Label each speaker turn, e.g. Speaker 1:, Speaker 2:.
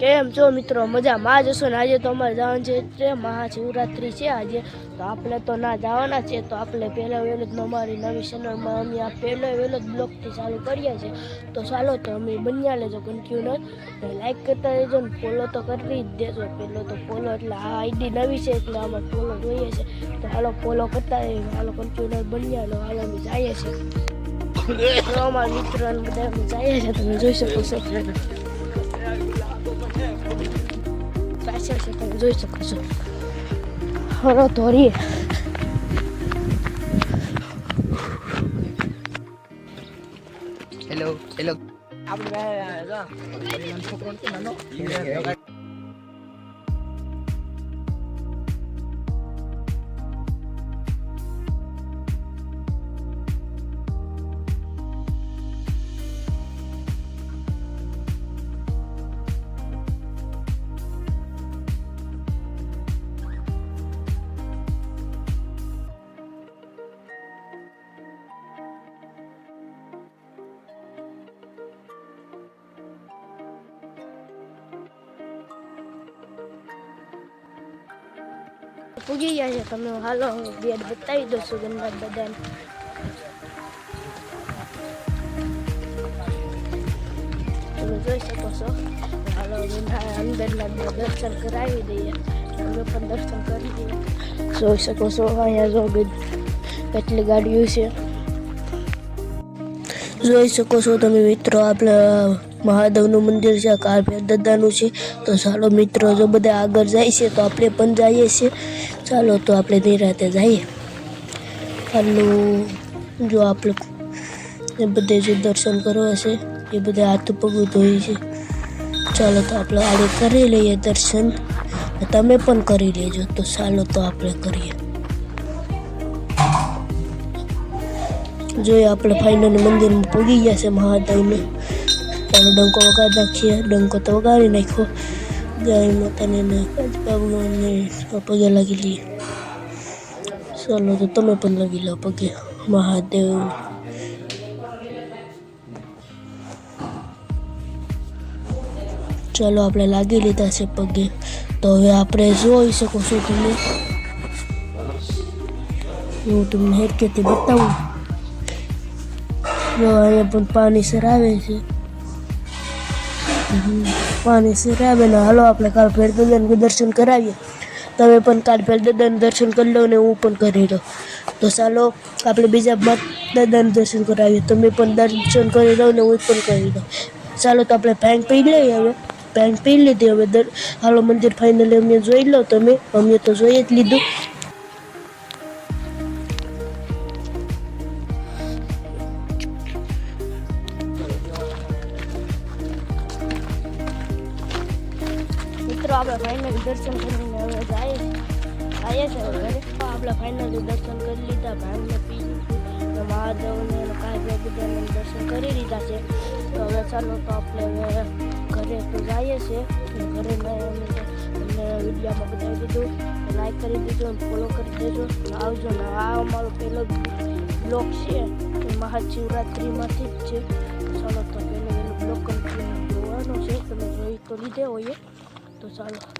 Speaker 1: કેમ છો મિત્રો? મજામાં જ હશો ને? આજે તો અમારે જવાનું છે એટલે મહાશિવરાત્રિ છે આજે. તો આપણે તો ના જવાના છે, તો આપણે પહેલાં વહેલો જ અમારી નવી ચેનલમાં અમે આ પહેલો વહેલો જ બ્લોગથી ચાલુ કરીએ છીએ. તો ચાલો તો અમે બન્યા લેજો કન્ટિન્યુઅર લાઈક કરતા રહેજો ને ફોલો તો કરી જ દેજો. પહેલો તો ફોલો એટલે આ આઈડી નવી છે, એટલે આમાં ફોલો જોઈએ છે. તો હાલો ફોલો કરતા રહીએ હાલો કન્ટિન્યુઅર બન્યા લો હાલો અમે જઈએ છીએ. અમારા મિત્રો બધા જઈએ છીએ, તમે જોઈ શકો છો. પાછળ છે તમે જોઈ શકો છો હરો ધોરીએ
Speaker 2: હેલો હેલો
Speaker 1: પૂજી ગયા છે. તમે હાલો, હું બેડ બતાવી દઉં છું ગંગા બધાને. તમે જોઈ શકો છો. હાલો અંદરના દર્શન કરાવી દઈએ. તમે પણ દર્શન કરી દઈએ જોઈ શકો છો, અહીંયા જો કેટલી ગાડીઓ છે. જોઈ શકો છો તમે મિત્રો, આપણે મહાદેવનું મંદિર છે, કારભેર દાદાનું છે. તો ચાલો મિત્રો, જો બધા આગળ જાય છે, તો આપણે પણ જઈએ છીએ. ચાલો તો આપણે નિરાતે જઈએ. હાલો જો આપણે એ બધે જે દર્શન કરવા છે, એ બધા હાથ પગ ધોઈ છે. ચાલો તો આપણે આડે કરી લઈએ દર્શન. તમે પણ કરી લેજો, તો ચાલો તો આપણે કરીએ. જોઈએ આપણે ફાઇનલ મંદિરમાં પૂગી ગયા છે મહાદેવને. ચાલો ડંકો વગાડી નાખીએ ડંકો તો વગાડી નાખ્યો ગાય માતાને ને ભગવાનને પગે લાગી લઈએ ચાલો તો તમે પણ લાગી લો પગે મહાદેવ ચાલો આપણે લાગી લીધા છે પગે તો હવે આપણે જોઈ શકો છો તમે હું તમને હેરકેથી બતાવું જો અહીંયા પણ પાણી સરાવે છે હમ, પાણી સરાવે ને હાલો, આપણે કાલ ફેર દાદાને દર્શન કરાવીએ. તમે પણ કાલ ભેર દાદાને દર્શન કરી લો ને હું પણ કરી લઉં. તો ચાલો, આપણે બીજા મત દાદાને દર્શન કરાવીએ. તમે પણ દર્શન કરી લો ને હું પણ કરી દઉં ચાલો, તો આપણે પેન્ટ પી લઈએ હવે. પેન્ટ પી લીધી હવે દર હાલો, મંદિર ફાઇનલી અમે જોઈ લો તમે. અમે તો જોઈ જ લીધું. મિત્રો, આપણે ફાઇનલ દર્શન કરીને હવે જાય આવીએ છે ઘરે. આપણે ફાઇનલ દર્શન કરી લીધા, ભાઈને પી મહાદેવને કાંઈ બધાને દર્શન કરી લીધા છે. તો હવે ચાલો તો આપણે ઘરે તો જઈએ છીએ. ઘરે અમે તો વિડીયોમાં બતાવી દીધું. લાઈક કરી દીધું ફોલો કરી દેજો. આવજો. ને આ અમારો પહેલો બ્લોગ છે. મહાશિવરાત્રિમાંથી જ છે. ચાલો તો પહેલો પહેલો બ્લોગ કન્ટિન્યુ જોવાનો છે. તમે જોઈ તો લીધે હોઈએ તો ચાલો